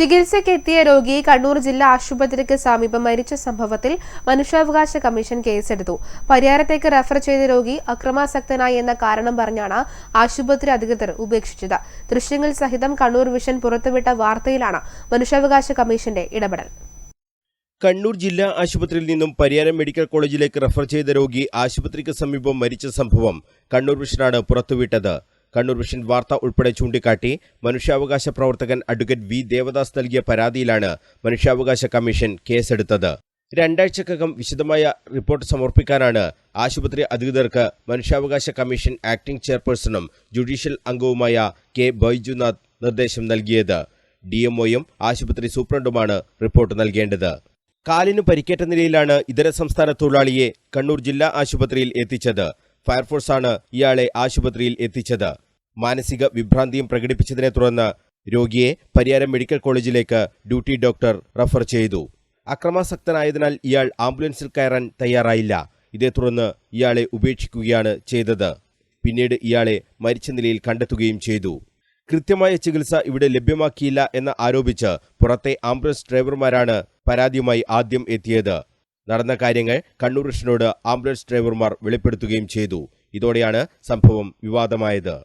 ചികിത്സയ്ക്കെത്തിയ രോഗി കണ്ണൂർ ജില്ലാ ആശുപത്രിക്ക് സമീപം മരിച്ച സംഭവത്തിൽ മനുഷ്യാവകാശ കമ്മീഷൻ കേസെടുത്തു. പരിയാരത്തേക്ക് റഫർ ചെയ്ത രോഗി അക്രമാസക്തനായി എന്ന കാരണം പറഞ്ഞാണ് ആശുപത്രി അധികൃതർ ഉപേക്ഷിച്ചത്. ദൃശ്യങ്ങൾ സഹിതം കണ്ണൂർ വിഷൻ പുറത്തുവിട്ട വാർത്തയിലാണ് മനുഷ്യാവകാശ കമ്മീഷന്റെ ഇടപെടൽ. കണ്ണൂർ ജില്ലാ ആശുപത്രിയിൽ നിന്നും പരിയാരം മെഡിക്കൽ കോളേജിലേക്ക് റഫർ ചെയ്ത രോഗി ആശുപത്രിക്ക് സമീപം മരിച്ച സംഭവം കണ്ണൂർ വിഷനാണ് പുറത്തുവിട്ടത്. കണ്ണൂർ വിഷൻ വാർത്ത ഉൾപ്പെടെ ചൂണ്ടിക്കാട്ടി മനുഷ്യാവകാശ പ്രവർത്തകൻ അഡ്വക്കേറ്റ് വി. ദേവദാസ് നൽകിയ പരാതിയിലാണ് മനുഷ്യാവകാശ കമ്മീഷൻ കേസെടുത്തത്. രണ്ടാഴ്ചക്കകം വിശദമായ റിപ്പോർട്ട് സമർപ്പിക്കാനാണ് ആശുപത്രി അധികൃതർക്ക് മനുഷ്യാവകാശ കമ്മീഷൻ ആക്ടിംഗ് ചെയർപേഴ്സണും ജുഡീഷ്യൽ അംഗവുമായ കെ. ബൈജുനാഥ് നിർദ്ദേശം നൽകിയത്. ഡിഎംഒയും ആശുപത്രി സൂപ്രണ്ടുമാണ് റിപ്പോർട്ട് നൽകേണ്ടത്. കാലിന് പരിക്കേറ്റ നിലയിലാണ് ഇതര സംസ്ഥാന തൊഴിലാളിയെ കണ്ണൂർ ജില്ലാ ആശുപത്രിയിൽ എത്തിച്ചത്. ഫയർഫോഴ്സാണ് ഇയാളെ ആശുപത്രിയിൽ എത്തിച്ചത്. മാനസിക വിഭ്രാന്തിയും പ്രകടിപ്പിച്ചതിനെ തുടർന്ന് രോഗിയെ പരിയാരം മെഡിക്കൽ കോളേജിലേക്ക് ഡ്യൂട്ടി ഡോക്ടർ റഫർ ചെയ്തു. അക്രമാസക്തനായതിനാൽ ഇയാൾ ആംബുലൻസിൽ കയറാൻ തയ്യാറായില്ല. ഇതേ തുടർന്ന് ഇയാളെ ഉപേക്ഷിക്കുകയാണ് ചെയ്തത്. പിന്നീട് ഇയാളെ മരിച്ച നിലയിൽ കണ്ടെത്തുകയും ചെയ്തു. കൃത്യമായ ചികിത്സ ഇവിടെ ലഭ്യമാക്കിയില്ല എന്ന് ആരോപിച്ച് പുറത്തെ ആംബുലൻസ് ഡ്രൈവർമാരാണ് പരാതിയുമായി ആദ്യം എത്തിയത്. നടന്ന കാര്യങ്ങൾ കണ്ണൂർ കൃഷ്ണനോട് ആംബുലൻസ് ഡ്രൈവർമാർ വെളിപ്പെടുത്തുകയും ചെയ്തു. ഇതോടെയാണ് സംഭവം വിവാദമായത്.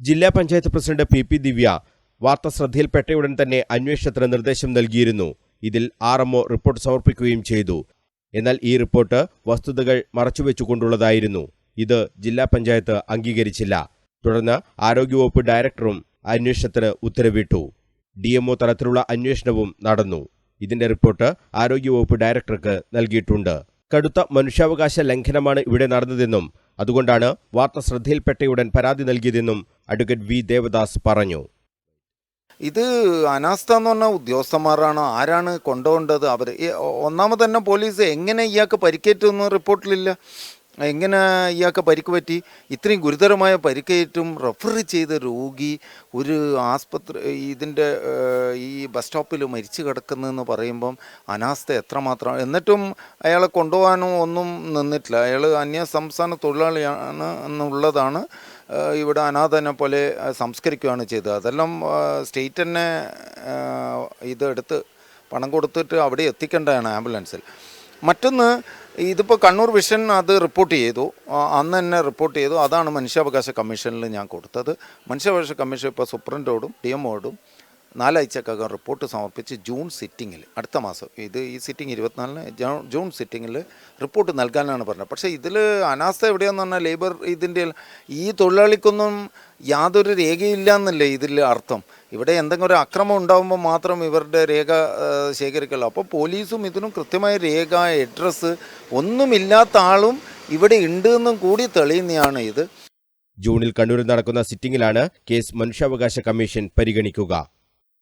ജില്ലാ panchayat president P P Divya വാർത്ത ശ്രദ്ധയിൽപ്പെട്ടയുടൻ തന്നെ അന്വേഷണത്തിന് നിർദ്ദേശം നൽകിയിരുന്നു. ഇതിൽ ആർ റിപ്പോർട്ട് സമർപ്പിക്കുകയും ചെയ്തു. എന്നാൽ ഈ റിപ്പോർട്ട് വസ്തുതകൾ മറച്ചുവെച്ചുകൊണ്ടുള്ളതായിരുന്നു. ഇത് ജില്ലാ പഞ്ചായത്ത് അംഗീകരിച്ചില്ല. തുടർന്ന് ആരോഗ്യവകുപ്പ് ഡയറക്ടറും അന്വേഷണത്തിന് ഉത്തരവിട്ടു. ഡിഎംഒ തലത്തിലുള്ള അന്വേഷണവും നടന്നു. ഇതിന്റെ റിപ്പോർട്ട് ആരോഗ്യവകുപ്പ് ഡയറക്ടർക്ക് നൽകിയിട്ടുണ്ട്. കടുത്ത മനുഷ്യാവകാശ ലംഘനമാണ് ഇവിടെ നടന്നതെന്നും അതുകൊണ്ടാണ് വാർത്ത ശ്രദ്ധയിൽപ്പെട്ടയുടൻ പരാതി നൽകിയതെന്നും അഡ്വക്കേറ്റ് വി. ദേവദാസ് പറഞ്ഞു. ഇത് അനാസ്ഥ എന്ന് പറഞ്ഞ ഉദ്യോഗസ്ഥന്മാരാണ് ആരാണ് കൊണ്ടുപോകേണ്ടത്? അവർ ഒന്നാമത് തന്നെ പോലീസ് എങ്ങനെ ഇയാൾക്ക് പരിക്കേറ്റൊന്നും റിപ്പോർട്ടിലില്ല. എങ്ങനെ ഇയാൾക്ക് പരിക്ക് പറ്റി? ഇത്രയും ഗുരുതരമായ പരിക്കേറ്റും റെഫർ ചെയ്ത രോഗി ഒരു ആസ്പത്രി ഇതിന്റെ ഈ ബസ് സ്റ്റോപ്പിൽ മരിച്ചു കിടക്കുന്നതെന്ന് പറയുമ്പം അനാസ്ഥ എത്രമാത്രം എന്നിട്ടും അയാളെ കൊണ്ടുപോകാനോ ഒന്നും നിന്നിട്ടില്ല. അയാൾ അന്യ സംസ്ഥാന തൊഴിലാളിയാണ് എന്നുള്ളതാണ് ഇവിടെ അനാഥനെ പോലെ സംസ്കരിക്കുകയാണ് ചെയ്തത്. അതെല്ലാം സ്റ്റേറ്റ് തന്നെ ഇതെടുത്ത് പണം കൊടുത്തിട്ട് അവിടെ എത്തിക്കേണ്ടതാണ് ആംബുലൻസിൽ. മറ്റൊന്ന് ഇതിപ്പോൾ കണ്ണൂർ വിഷൻ അത് റിപ്പോർട്ട് ചെയ്തു. അന്ന് തന്നെ റിപ്പോർട്ട് ചെയ്തു. അതാണ് മനുഷ്യാവകാശ കമ്മീഷനിൽ ഞാൻ കൊടുത്തത്. മനുഷ്യാവകാശ കമ്മീഷൻ ഇപ്പോൾ സുപ്രണ്ടോടും ഡി എമ്മോടും നാലാഴ്ചക്കകം റിപ്പോർട്ട് സമർപ്പിച്ച് ജൂൺ സിറ്റിങ്ങിൽ അടുത്ത മാസം. ഇത് ഈ സിറ്റിംഗ് ഇരുപത്തിനാലിന് ജൂൺ സിറ്റിങ്ങിൽ റിപ്പോർട്ട് നൽകാനാണ് പറഞ്ഞത്. പക്ഷേ ഇതിൽ അനാസ്ഥ എവിടെയാന്ന് പറഞ്ഞാൽ ലേബർ ഇതിന്റെ ഈ തൊഴിലാളിക്കൊന്നും യാതൊരു രേഖയില്ല എന്നല്ലേ ഇതിൽ അർത്ഥം. ഇവിടെ എന്തെങ്കിലും ഒരു അക്രമം ഉണ്ടാകുമ്പോൾ മാത്രം ഇവരുടെ രേഖ ശേഖരിക്കുള്ളൂ. അപ്പോൾ പോലീസും ഇതിനും കൃത്യമായ രേഖ അഡ്രസ്സ് ഒന്നുമില്ലാത്ത ആളും ഇവിടെ ഉണ്ട് എന്നും കൂടി തെളിയുന്നതാണ് ഇത്. ജൂണിൽ കണ്ണൂരിൽ നടക്കുന്ന സിറ്റിംഗിലാണ് കേസ് മനുഷ്യാവകാശ കമ്മീഷൻ പരിഗണിക്കുക.